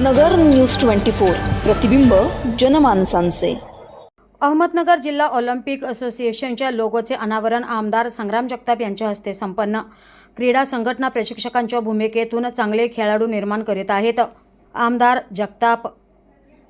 नगर news twenty four. प्रतिबिंब जनमानसांचे. अहमदनगर जिल्हा Olympic असोसिएशनच्या लोगोचे अनावरण आमदार संग्राम जगताप यांच्या हस्ते संपन्न. क्रीडा संघटना प्रशिक्षकांच्या भूमिकेतून चांगले खेळाडू निर्माण करीत आहेत. आमदार जगताप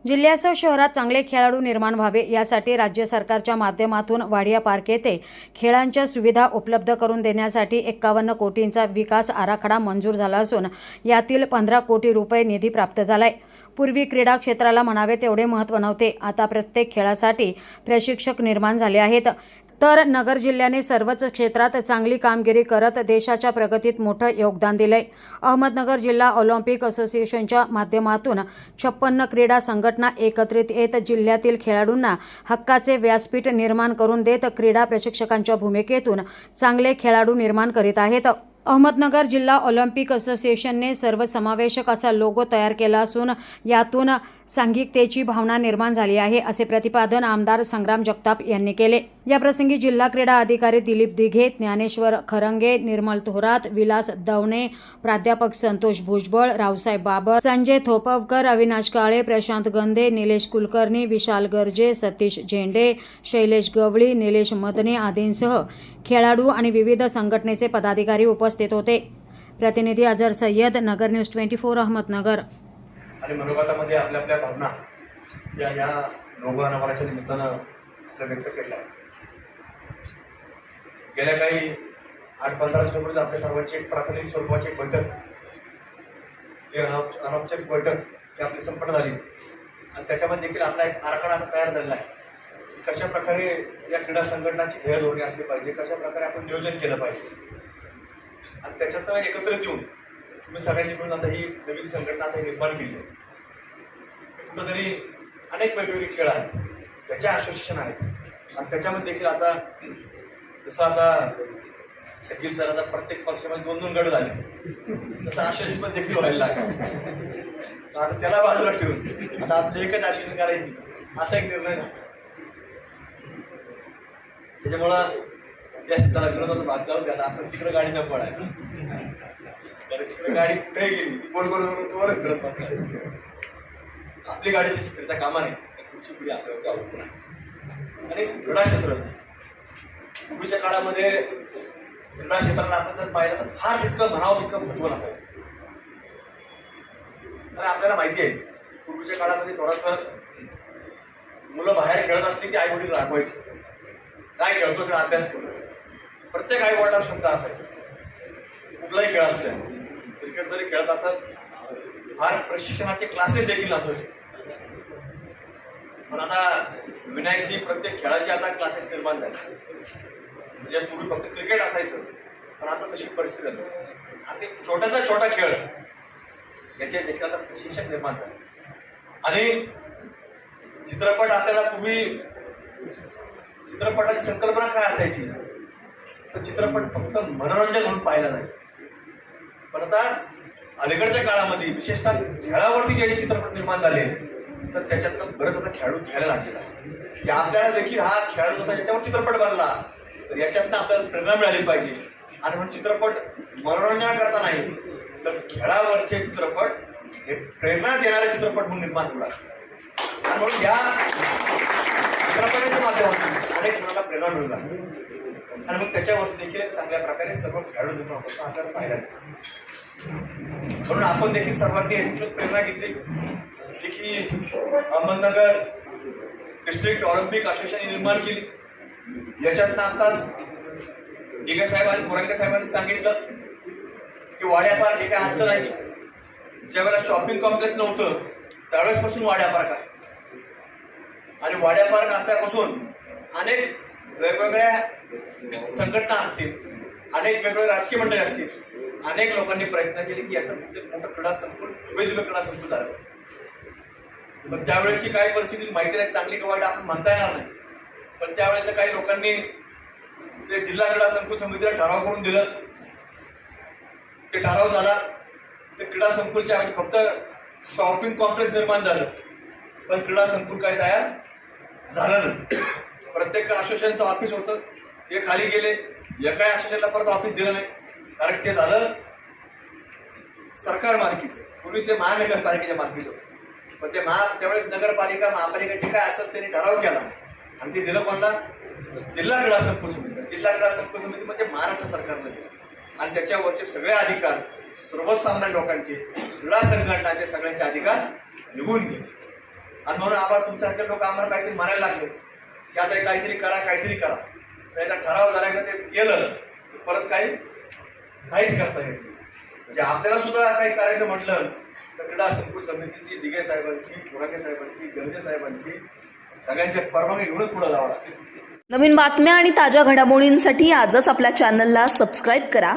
जिल्ह्यासह शहरात चांगले खेळाडू निर्माण व्हावे यासाठी राज्य सरकारच्या माध्यमातून वाडिया पार्क येथे खेळांच्या सुविधा उपलब्ध करून देण्यासाठी एक्कावन्न कोटींचा विकास आराखडा मंजूर झाला असून यातील पंधरा कोटी रुपये निधी प्राप्त झालाय. पूर्वी क्रीडा क्षेत्राला म्हणावे तेवढे महत्त्व नव्हते. आता प्रत्येक खेळासाठी प्रशिक्षक निर्माण झाले आहेत. तर नगर जिल्ह्याने सर्वच क्षेत्रात चांगली कामगिरी करत देशाच्या प्रगतीत मोठं योगदान दिलंय. अहमदनगर जिल्हा ऑलिम्पिक असोसिएशनच्या माध्यमातून छप्पन्न क्रीडा संघटना एकत्रित येत जिल्ह्यातील खेळाडूंना हक्काचे व्यासपीठ निर्माण करून देत क्रीडा प्रशिक्षकांच्या भूमिकेतून चांगले खेळाडू निर्माण करीत आहेत. अहमदनगर जिल्हा ऑलिम्पिक असोसिएशनने सर्वसमावेशक असा लोगो तयार केला असून यातून सांघिकतेची भावना निर्माण झाली आहे असे प्रतिपादन आमदार संग्राम जगताप यांनी केले. याप्रसंगी जिल्हा क्रीडा अधिकारी दिलीप दिघे ज्ञानेश्वर खरंगे निर्मल थोरात विलास दवणे प्राध्यापक संतोष भुजबळ रावसाहेब बाबर संजय थोपवकर अविनाश काळे प्रशांत गंधे निलेश कुलकर्णी विशाल गर्जे सतीश झेंडे शैलेश गवळी निलेश मदने आदींसह खेळाडू आणि विविध संघटनेचे पदाधिकारी उपस्थित होते. प्रतिनिधी Azhar Sayyad Nagar news twenty four Ahmednagar. आणि मनोगतामध्ये आपल्या आपल्या भावना या या लोगो अनावराच्या निमित्तानं आपल्या व्यक्त केल्या. आहेत गेल्या काही आठ पंधरा दिवसापूर्वी आपल्या सर्वांची एक प्राथमिक स्वरूपाची एक बैठक ही अनौपचारिक बैठक ही आपली संपन्न झाली. आणि त्याच्यामध्ये देखील आपला एक आराखडा आता तयार झालेला आहे. कशा प्रकारे या क्रीडा संघटनाची ध्येय धोरणे असली पाहिजे कशा प्रकारे आपण नियोजन केलं पाहिजे आणि त्याच्यात एकत्रित येऊन तुम्ही सगळ्यांनी मिळून आता ही नवीन संघटना आता निर्माण केली आहे. कुठंतरी अनेक वेगवेगळे खेळ आहेत. त्याचे असोसिएशन आहेत. आणि त्याच्यामध्ये देखील आता जसं आता शकील सर आता प्रत्येक पक्षामध्ये दोन दोन गट झाले. तसं असोसिएशन पण देखील व्हायला लागले. आता त्याला बाजूला ठेवून आता आपली एकच असोसिएशन करायची. असा एक निर्णय झाला. त्याच्यामुळं जास्त त्याला विरोधाचा भाग जाऊ द्या आपण तिकडे गाडी न आहे गाडी कुठेही गेली ती गोल गोल गोल गोल फिरत बसणार आपली गाडी तशी फिरता कामा नाही पुढची पिढी आपल्यावरती अवलंबून आहे. आणि क्रीडा क्षेत्र. पूर्वीच्या काळामध्ये क्रीडा क्षेत्राला आपण जर पाहिलं तर फार तितकं म्हणावं तितकं महत्त्व नसायचं आणि आपल्याला माहिती आहे पूर्वीच्या काळामध्ये थोडंसं मुलं बाहेर खेळत असली की आई वडील रागवायचे. काय खेळतो किंवा अभ्यास करतो प्रत्येक आई वडिलांना शब्द असायचं. कुठलाही खेळ असल्या क्रिकेट जरी खेळत असत फार प्रशिक्षणाचे क्लासेस देखील असू पण आता विनायकजी प्रत्येक खेळाचे आता क्लासेस निर्माण झाले. म्हणजे पूर्वी फक्त क्रिकेट असायचं पण आता तशी परिस्थिती झाली आणि ते छोट्याचा छोटा खेळ याचे देखील आता प्रशिक्षण निर्माण झाले. आणि चित्रपट आपल्याला पूर्वी चित्रपटाची संकल्पना काय असायची? तर चित्रपट फक्त मनोरंजन म्हणून पाहिला जायचं. पण आता अलीकडच्या काळामध्ये विशेषतः खेळावरती जे चित्रपट निर्माण झाले तर त्याच्यातनं बरंच आता खेळाडू घ्यायला लागलेला आहे. की आपल्याला देखील हा खेळाडू जसा याच्यावर चित्रपट बनला तर याच्यातनं आपल्याला प्रेरणा मिळाली पाहिजे. आणि म्हणून चित्रपट मनोरंजन करता नाही तर खेळावरचे चित्रपट हे प्रेरणा देणारे चित्रपट म्हणून निर्माण होऊ लागले. आणि म्हणून या चित्रपटाच्या माध्यमातून अनेक जणांना प्रेरणा मिळू लागली. आणि मग त्याच्यावरती देखील चांगल्या प्रकारे सर्व खेळाडू निर्माण होतो आपल्याला पाहायला म्हणून आपण देखील सर्वांनी याची प्रेरणा घेतली. जी की अहमदनगर डिस्ट्रिक्ट ऑलिम्पिक असोसिएशन निर्माण केली. याच्यातनं आताच दिघे साहेब आणि मोरांगे साहेबांनी सांगितलं की वाड्या पार्क हे काय आजचं नाही ज्यावेळेला शॉपिंग कॉम्प्लेक्स नव्हतं त्यावेळेस पासून वाड्या पार्क आहे. आणि वाड्या पार्क असल्यापासून अनेक वेगवेगळ्या संघटना असतील अनेक वेगवेगळे राजकीय मंडळी असतील अनेक लोकांनी प्रयत्न केले की याचं म्हणजे मोठं क्रीडा संकुल वेगवेगळं क्रीडा संकुल झालं. पण त्यावेळेची काही परिस्थिती माहिती नाही चांगली का वाईट आपण म्हणता येणार नाही. पण त्यावेळेच्या काही लोकांनी ते जिल्हा क्रीडा संकुल समितीला ठराव करून दिलं. ते ठराव झाला ते क्रीडा संकुलच्या फक्त शॉपिंग कॉम्प्लेक्स निर्माण झालं. पण क्रीडा संकुल काय तयार झालं नाही. प्रत्येक असोसिएशनचं ऑफिस होतं. ते खाली गेले. एकाही असोसिएशनला परत ऑफिस दिलं नाही. कारण ते झालं सरकार मालकीचं. पूर्वी ते महानगरपालिकेच्या मालकीचं होतं. पण ते महा त्यावेळेस नगरपालिका महापालिका जे काय असेल त्यांनी ठराव केला. आणि ते दिलं कोणाला? जिल्हा क्रीडा संकुल समिती. जिल्हा क्रीडा संकुल समिती म्हणजे महाराष्ट्र सरकारनं दिलं. आणि त्याच्यावरचे सगळे अधिकार सर्वसामान्य लोकांचे क्रीडा संघटनाचे सगळ्यांचे अधिकार निघून गेले. आणि म्हणून आम्हाला तुमच्यासारखे लोक आम्हाला काहीतरी म्हणायला लागले. की आता काहीतरी करा काहीतरी करा. त्याचा ठराव झाला का ते गेलं परत काही काहीच करता येत म्हणजे आपल्याला सुद्धा काही करायचं म्हटलं तर क्रीडा संकुल समितीची दिघे साहेबांची पुराके साहेबांची गंजे साहेबांची सगळ्यांच्या परवानगी घेऊनच पुढे जावं लागतं नवीन बातम्या आणि ताज्या घडामोडींसाठी आजच आपल्या चॅनलला सबस्क्राईब करा.